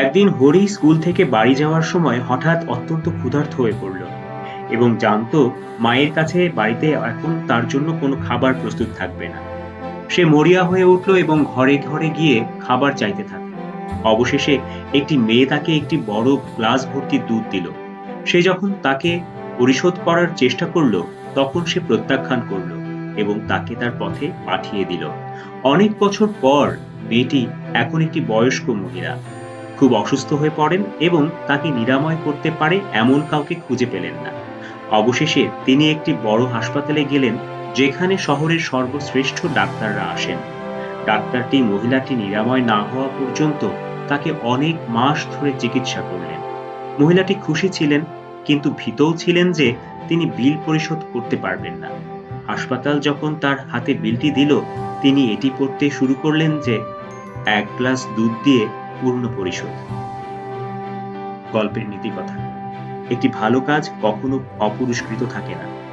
একদিন হরি স্কুল থেকে বাড়ি যাওয়ার সময় হঠাৎ অত্যন্ত ক্ষুধার্ত হয়ে পড়ল এবং জানতো মায়ের কাছে বাড়িতে এখন তার জন্য কোনো খাবার প্রস্তুত থাকবে না। সে মরিয়া হয়ে উঠল এবং ঘরে ঘরে গিয়ে খাবার চাইতে থাকল। অবশেষে একটি মেয়ে তাকে একটি বড় গ্লাস ভর্তি দুধ দিল। সে যখন তাকে পরিশোধ করার চেষ্টা করল, তখন সে প্রত্যাখ্যান করল এবং তাকে তার পথে পাঠিয়ে দিল। অনেক বছর পর মেয়েটি এখন একটি বয়স্ক মহিলা। খুব অসুস্থ হয়ে পড়েন এবং তাকে নিরাময় করতে পারে এমন কাউকে খুঁজে পেলেন না। অবশেষে তিনি একটি বড় হাসপাতালে গেলেন, যেখানে শহরের সর্বশ্রেষ্ঠ ডাক্তাররা আসেন। ডাক্তারটি মহিলাটি নিরাময় না হওয়া পর্যন্ত তাকে অনেক মাস ধরে চিকিৎসা করলেন। মহিলাটি খুশি ছিলেন, কিন্তু ভীতও ছিলেন যে তিনি বিল পরিশোধ করতে পারবেন না। হাসপাতাল যখন তার হাতে বিলটি দিল, তিনি এটি পড়তে শুরু করলেন যে, এক গ্লাস দুধ দিয়ে পূর্ণ পরিশোধ গল্পের নীতি কথা একটি ভালো কাজ কখনো অপুরস্কৃত থাকে না।